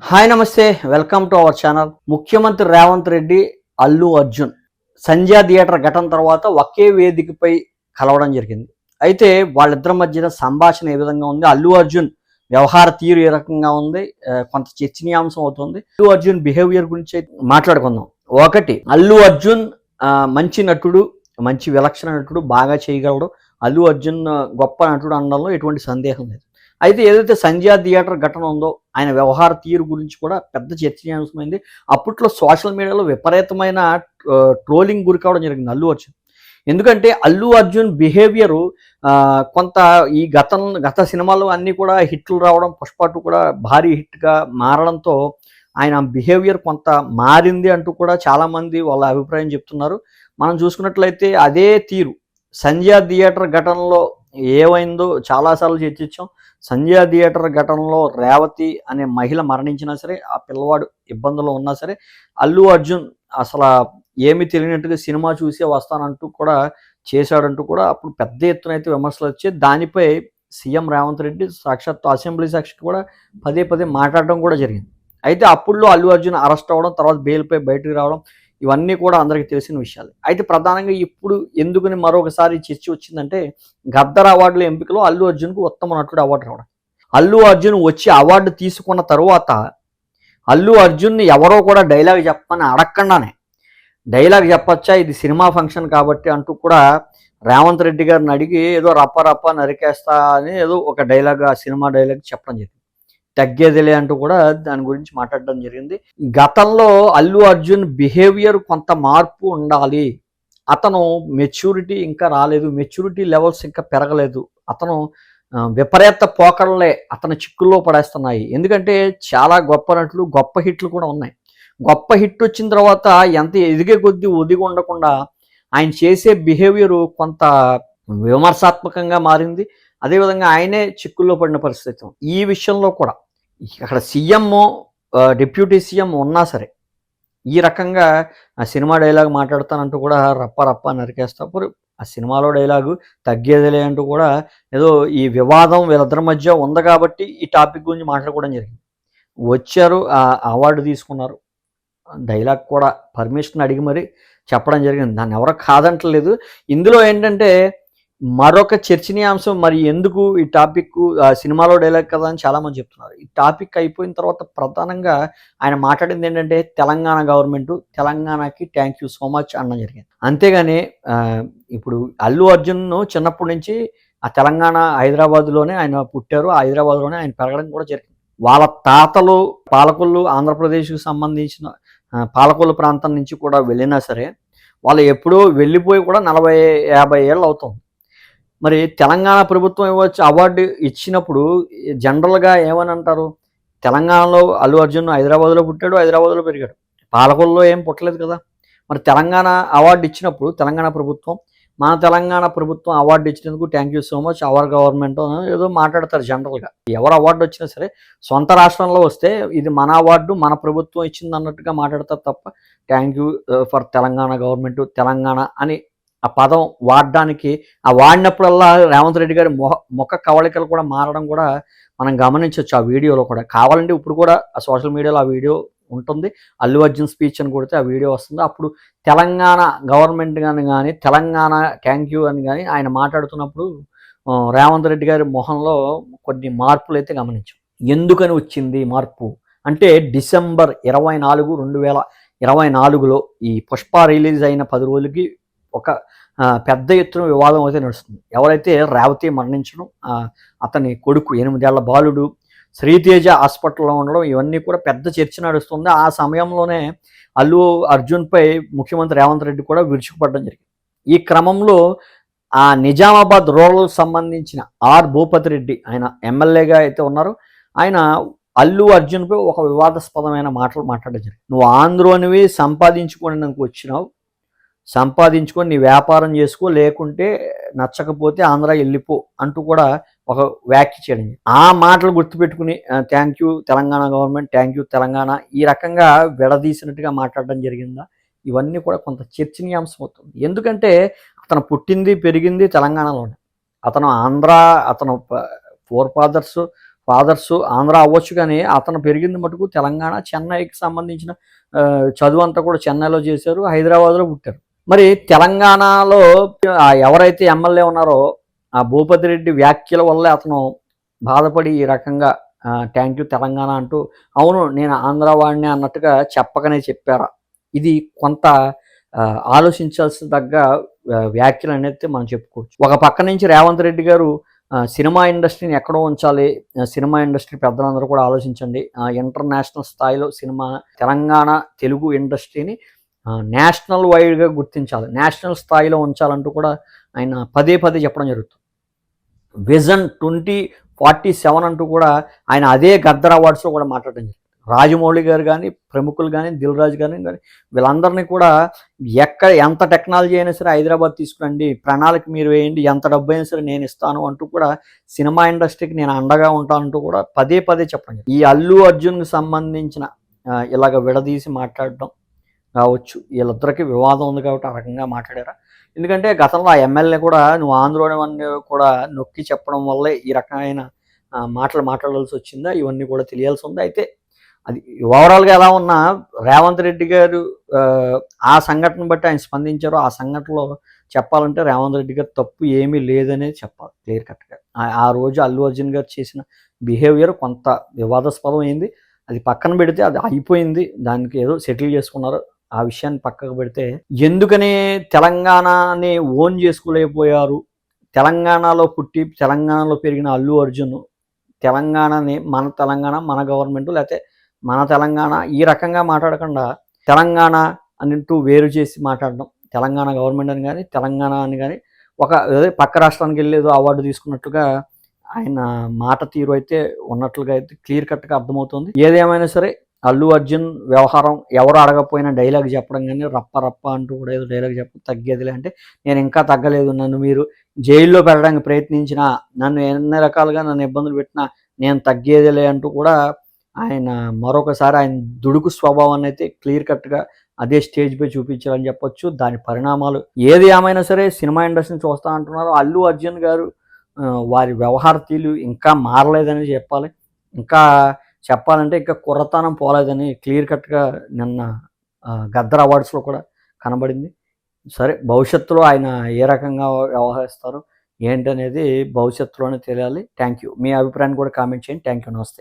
Hi నమస్తే welcome to our channel. ముఖ్యమంత్రి Revanth Reddy Allu Arjun Sandhya theatre ఘటన తర్వాత ఒకే వేదికపై కలవడం జరిగింది. అయితే వాళ్ళిద్దరి మధ్యన సంభాషణ ఏ విధంగా ఉంది? అల్లు అర్జున్ వ్యవహార తీరు ఏ రకంగా ఉంది? కొంత చర్చనీయాంశం అవుతుంది. అల్లు అర్జున్ బిహేవియర్ గురించి మాట్లాడుకుందాం. ఒకటి అల్లు అర్జున్ మంచి నటుడు మంచి విలక్షణ నటుడు బాగా చేయగలడు. అల్లు అర్జున్ గొప్ప నటుడు అనడంలో ఎటువంటి సందేహం లేదు. అయితే ఏదైతే సంధ్యా థియేటర్ ఘటన ఉందో ఆయన వ్యవహార తీరు గురించి కూడా పెద్ద చర్చనీయాంశమైంది. అప్పట్లో సోషల్ మీడియాలో విపరీతమైన ట్రోలింగ్ గురి కావడం జరిగింది అల్లు అర్జున్. ఎందుకంటే అల్లు అర్జున్ బిహేవియరు కొంత ఈ గతం గత సినిమాలు అన్నీ కూడా హిట్లు రావడం పుష్ప కూడా భారీ హిట్గా మారడంతో ఆయన బిహేవియర్ కొంత మారింది అంటూ కూడా చాలామంది వాళ్ళ అభిప్రాయం చెప్తున్నారు. మనం చూసుకున్నట్లయితే అదే తీరు. సంధ్యా థియేటర్ ఘటనలో ఏమైందో చాలాసార్లు చర్చించాం. సంధ్యా థియేటర్ ఘటనలో రేవతి అనే మహిళ మరణించినా సరే ఆ పిల్లవాడు ఇబ్బందుల్లో ఉన్నా సరే అల్లు అర్జున్ అసలు ఏమి తెలియనట్టుగా సినిమా చూసే వస్తానంటూ కూడా చేశాడంటూ కూడా అప్పుడు పెద్ద ఎత్తున అయితే విమర్శలు వచ్చాయి. దానిపై సీఎం రేవంత్ రెడ్డి సాక్షాత్తు అసెంబ్లీ సాక్షికి కూడా పదే పదే మాట్లాడడం కూడా జరిగింది. అయితే అప్పుడులో అల్లు అర్జున్ అరెస్ట్ అవ్వడం తర్వాత బెయిల్పై బయటకు రావడం ఇవన్నీ కూడా అందరికీ తెలిసిన విషయాలు. అయితే ప్రధానంగా ఇప్పుడు ఎందుకని మరొకసారి చర్చ వచ్చిందంటే గద్దర్ అవార్డుల ఎంపికలో అల్లు అర్జున్కు ఉత్తమ నటుడు అవార్డు రావడం. అల్లు అర్జున్ వచ్చి అవార్డు తీసుకున్న తరువాత అల్లు అర్జున్ని ఎవరో కూడా డైలాగ్ చెప్పమని అడగకుండానే డైలాగ్ చెప్పచ్చా? ఇది సినిమా ఫంక్షన్ కాబట్టి అంటూ కూడా రేవంత్ రెడ్డి గారిని అడిగి ఏదో రప్ప రప్ప నరికేస్తా అని ఏదో ఒక డైలాగ్ ఆ సినిమా డైలాగ్ చెప్పడం జరిగింది. తగ్గేదిలే అంటూ కూడా దాని గురించి మాట్లాడడం జరిగింది. గతంలో అల్లు అర్జున్ బిహేవియర్ కొంత మార్పు ఉండాలి. అతను మెచ్యూరిటీ ఇంకా రాలేదు. మెచ్యూరిటీ లెవెల్స్ ఇంకా పెరగలేదు. అతను విపరీత పోకడలే అతను చిక్కుల్లో పడేస్తున్నాయి. ఎందుకంటే చాలా గొప్ప నటులు గొప్ప హిట్లు కూడా ఉన్నాయి. గొప్ప హిట్ వచ్చిన తర్వాత ఎంత ఎదిగే కొద్దీ ఒదిగి ఉండకుండా ఆయన చేసే బిహేవియర్ కొంత విమర్శాత్మకంగా మారింది. అదేవిధంగా ఆయనే చిక్కుల్లో పడిన పరిస్థితి ఈ విషయంలో కూడా అక్కడ సీఎం డిప్యూటీ సీఎం ఉన్నా సరే ఈ రకంగా ఆ సినిమా డైలాగ్ మాట్లాడతానంటూ కూడా రప్ప రప్ప నరికేస్తాపురు ఆ సినిమాలో డైలాగు తగ్గేదిలే అంటూ కూడా ఏదో ఈ వివాదం వీళ్ళిద్దరి మధ్య ఉంది కాబట్టి ఈ టాపిక్ గురించి మాట్లాడుకోవడం జరిగింది. వచ్చారు ఆ అవార్డు తీసుకున్నారు. డైలాగ్ కూడా పర్మిషన్ అడిగి మరి చెప్పడం జరిగింది. దాన్ని ఎవరో కాదంటలేదు. ఇందులో ఏంటంటే మరొక చర్చనీయాంశం మరి ఎందుకు ఈ టాపిక్ సినిమాలో డైలాగ్ కదా అని చాలామంది చెప్తున్నారు. ఈ టాపిక్ అయిపోయిన తర్వాత ప్రధానంగా ఆయన మాట్లాడింది ఏంటంటే తెలంగాణ గవర్నమెంట్ తెలంగాణకి థ్యాంక్ యూ సో మచ్ అనడం జరిగింది. అంతేగాని ఇప్పుడు అల్లు అర్జున్ చిన్నప్పటి నుంచి ఆ తెలంగాణ హైదరాబాద్లోనే ఆయన పుట్టారు. హైదరాబాద్లోనే ఆయన పెరగడం కూడా జరిగింది. వాళ్ళ తాతలు పాలకొల్లు ఆంధ్రప్రదేశ్కి సంబంధించిన పాలకొల్లు ప్రాంతం నుంచి కూడా వెళ్ళినా సరే వాళ్ళు ఎప్పుడో వెళ్ళిపోయి కూడా నలభై యాభై ఏళ్ళు అవుతుంది. మరి తెలంగాణ ప్రభుత్వం ఇవ్వచ్చు అవార్డు ఇచ్చినప్పుడు జనరల్గా ఏమని అంటారు? తెలంగాణలో అల్లు అర్జున్ హైదరాబాద్లో పుట్టాడు హైదరాబాద్లో పెరిగాడు. పాలకొల్లో ఏం పుట్టలేదు కదా. మరి తెలంగాణ అవార్డు ఇచ్చినప్పుడు తెలంగాణ ప్రభుత్వం మన తెలంగాణ ప్రభుత్వం అవార్డు ఇచ్చినందుకు thank you so much our government అని ఏదో మాట్లాడతారు జనరల్గా. ఎవరు అవార్డు వచ్చినా సరే సొంత రాష్ట్రంలో వస్తే ఇది మన అవార్డు మన ప్రభుత్వం ఇచ్చింది అన్నట్టుగా మాట్లాడతారు తప్ప thank you for Telangana government Telangana అని ఆ పదం వాడడానికి ఆ వాడినప్పుడల్లా రేవంత్ రెడ్డి గారి మొహ ముఖ కవళికలు కూడా మారడం కూడా మనం గమనించవచ్చు ఆ వీడియోలో కూడా. కావాలంటే ఇప్పుడు కూడా ఆ సోషల్ మీడియాలో ఆ వీడియో ఉంటుంది. అల్లు అర్జున్ స్పీచ్ అని కొడితే ఆ వీడియో వస్తుంది. అప్పుడు తెలంగాణ గవర్నమెంట్ కానీ కానీ తెలంగాణ థ్యాంక్ యూ అని కానీ ఆయన మాట్లాడుతున్నప్పుడు రేవంత్ రెడ్డి గారి మొహంలో కొన్ని మార్పులు అయితే గమనించాం. ఎందుకని వచ్చింది మార్పు? అంటే డిసెంబర్ ఇరవై నాలుగు రెండు వేల ఇరవై నాలుగులో ఈ పుష్ప రిలీజ్ అయిన పది రోజులకి ఒక పెద్ద ఎత్తున వివాదం అయితే నడుస్తుంది. ఎవరైతే రేవతి మరణించడం అతని కొడుకు ఎనిమిదేళ్ళ బాలుడు శ్రీతేజ హాస్పిటల్లో ఉండడం ఇవన్నీ కూడా పెద్ద చర్చ నడుస్తుంది. ఆ సమయంలోనే అల్లు అర్జున్పై ముఖ్యమంత్రి రేవంత్ రెడ్డి కూడా విరుచుకుపడడం జరిగింది. ఈ క్రమంలో ఆ నిజామాబాద్ రూరల్ సంబంధించిన ఆర్ భూపతి రెడ్డి ఆయన ఎమ్మెల్యేగా అయితే ఉన్నారు. ఆయన అల్లు అర్జున్పై ఒక వివాదాస్పదమైన మాటలు మాట్లాడడం జరిగింది. నువ్వు ఆంధ్రోనివి సంపాదించుకోవడానికి వచ్చినావు సంపాదించుకొని నీ వ్యాపారం చేసుకో లేకుంటే నచ్చకపోతే ఆంధ్ర వెళ్ళిపో అంటూ కూడా ఒక వ్యాఖ్య చేయడం ఆ మాటలు గుర్తుపెట్టుకుని thank you Telangana government thank you Telangana ఈ రకంగా విడదీసినట్టుగా మాట్లాడడం జరిగిందా? ఇవన్నీ కూడా కొంత చర్చనీయాంశం అవుతుంది ఎందుకంటే అతను పుట్టింది పెరిగింది తెలంగాణలోనే. అతను ఆంధ్ర అతను ఫోర్ ఫాదర్స్ ఫాదర్స్ ఆంధ్ర అవ్వచ్చు కానీ అతను పెరిగింది మటుకు తెలంగాణ చెన్నైకి సంబంధించిన చదువు అంతా కూడా చెన్నైలో చేశారు హైదరాబాద్లో పుట్టారు. మరి తెలంగాణలో ఎవరైతే ఎమ్మెల్యే ఉన్నారో ఆ భూపతి రెడ్డి వ్యాఖ్యల వల్లే అతను బాధపడి ఈ రకంగా థ్యాంక్ యూ తెలంగాణ అంటూ అవును నేను ఆంధ్ర వాడిని అన్నట్టుగా చెప్పకనే చెప్పారా. ఇది కొంత ఆలోచించాల్సిన ఆలోచించాల్సి తగ్గ వ్యాఖ్యలు అనేది మనం చెప్పుకోవచ్చు. ఒక పక్క నుంచి రేవంత్ రెడ్డి గారు సినిమా ఇండస్ట్రీని ఎక్కడో ఉంచాలి సినిమా ఇండస్ట్రీ పెద్దలందరూ కూడా ఆలోచించండి. ఇంటర్నేషనల్ స్థాయిలో సినిమా తెలంగాణ తెలుగు ఇండస్ట్రీని నేషనల్ వైడ్గా గుర్తించాలి. నేషనల్ స్థాయిలో ఉంచాలంటూ కూడా ఆయన పదే పదే చెప్పడం జరుగుతుంది. విజన్ ట్వంటీ ఫార్టీ సెవెన్ అంటూ కూడా ఆయన అదే గద్దర్ అవార్డ్స్లో కూడా మాట్లాడడం జరిగింది రాజమౌళి గారు కానీ ప్రముఖులు కానీ దిల్ రాజు గారు కానీ వీళ్ళందరినీ కూడా ఎక్కడ ఎంత టెక్నాలజీ అయినా సరే హైదరాబాద్ తీసుకురండి ప్రణాళిక మీరు వేయండి ఎంత డబ్బు అయినా సరే నేను ఇస్తాను అంటూ కూడా సినిమా ఇండస్ట్రీకి నేను అండగా ఉంటానంటూ కూడా పదే పదే చెప్పండి ఈ అల్లు అర్జున్కి సంబంధించిన ఇలాగ విడదీసి మాట్లాడడం కావచ్చు. వీళ్ళిద్దరికి వివాదం ఉంది కాబట్టి ఆ రకంగా మాట్లాడారా? ఎందుకంటే గతంలో ఆ ఎమ్మెల్యే కూడా నువ్వు ఆంధ్రోని కూడా నొక్కి చెప్పడం వల్లే ఈ రకమైన మాటలు మాట్లాడాల్సి వచ్చిందా? ఇవన్నీ కూడా తెలియాల్సి ఉంది. అయితే అది ఓవరాల్గా ఎలా ఉన్నా రేవంత్ రెడ్డి గారు ఆ, సంఘటన బట్టి ఆయన స్పందించారు ఆ సంఘటనలో చెప్పాలంటే రేవంత్ రెడ్డి గారు తప్పు ఏమీ లేదనేది చెప్పాలి. క్లియర్ కట్గా. ఆ- ఆ రోజు అల్లు అర్జున్ గారు చేసిన బిహేవియర్ కొంత వివాదాస్పదం అయింది అది పక్కన పెడితే అది అయిపోయింది. దానికి ఏదో సెటిల్ చేసుకున్నారు. ఆ విషయాన్ని పక్కకు పెడితే ఎందుకని తెలంగాణని ఓన్ చేసుకోలేకపోయారు? తెలంగాణలో పుట్టి తెలంగాణలో పెరిగిన అల్లు అర్జున్ తెలంగాణని మన తెలంగాణ మన గవర్నమెంట్ లేకపోతే మన తెలంగాణ ఈ రకంగా మాట్లాడకుండా తెలంగాణ అనింటూ వేరు చేసి మాట్లాడడం. తెలంగాణ గవర్నమెంట్ అని కానీ తెలంగాణ అని కానీ ఒక అదే పక్క రాష్ట్రానికి వెళ్ళేదో అవార్డు తీసుకున్నట్టుగా ఆయన మాట తీరు అయితే ఉన్నట్లుగా అయితే క్లియర్ కట్గా అర్థమవుతుంది. ఏదేమైనా సరే అల్లు అర్జున్ వ్యవహారం ఎవరు అడగపోయినా డైలాగ్ చెప్పడం కానీ రప్ప రప్ప అంటూ కూడా ఏదో డైలాగ్ చెప్ప తగ్గేదిలే అంటే నేను ఇంకా తగ్గలేదు. నన్ను మీరు జైల్లో పెట్టడానికి ప్రయత్నించినా నన్ను ఎన్ని రకాలుగా నన్ను ఇబ్బందులు పెట్టినా నేను తగ్గేదిలే అంటూ కూడా ఆయన మరొకసారి ఆయన దుడుకు స్వభావాన్ని అయితే క్లియర్ కట్గా అదే స్టేజ్ పై చూపించాలని చెప్పొచ్చు. దాని పరిణామాలు ఏది ఏమైనా సరే సినిమా ఇండస్ట్రీని చూస్తా అంటున్నారు. అల్లు అర్జున్ గారు వారి వ్యవహార తీలు ఇంకా మారలేదని చెప్పాలి. ఇంకా చెప్పాలంటే ఇంకా కుర్రతనం పోలేదని క్లియర్ కట్గా నిన్న గద్దర్ అవార్డ్స్లో కూడా కనబడింది. సరే భవిష్యత్తులో ఆయన ఏ రకంగా వ్యవహరిస్తారు ఏంటనేది భవిష్యత్తులోనే తెలియాలి. Thank you. మీ అభిప్రాయాన్ని కూడా కామెంట్ చేయండి. Thank you. నమస్తే.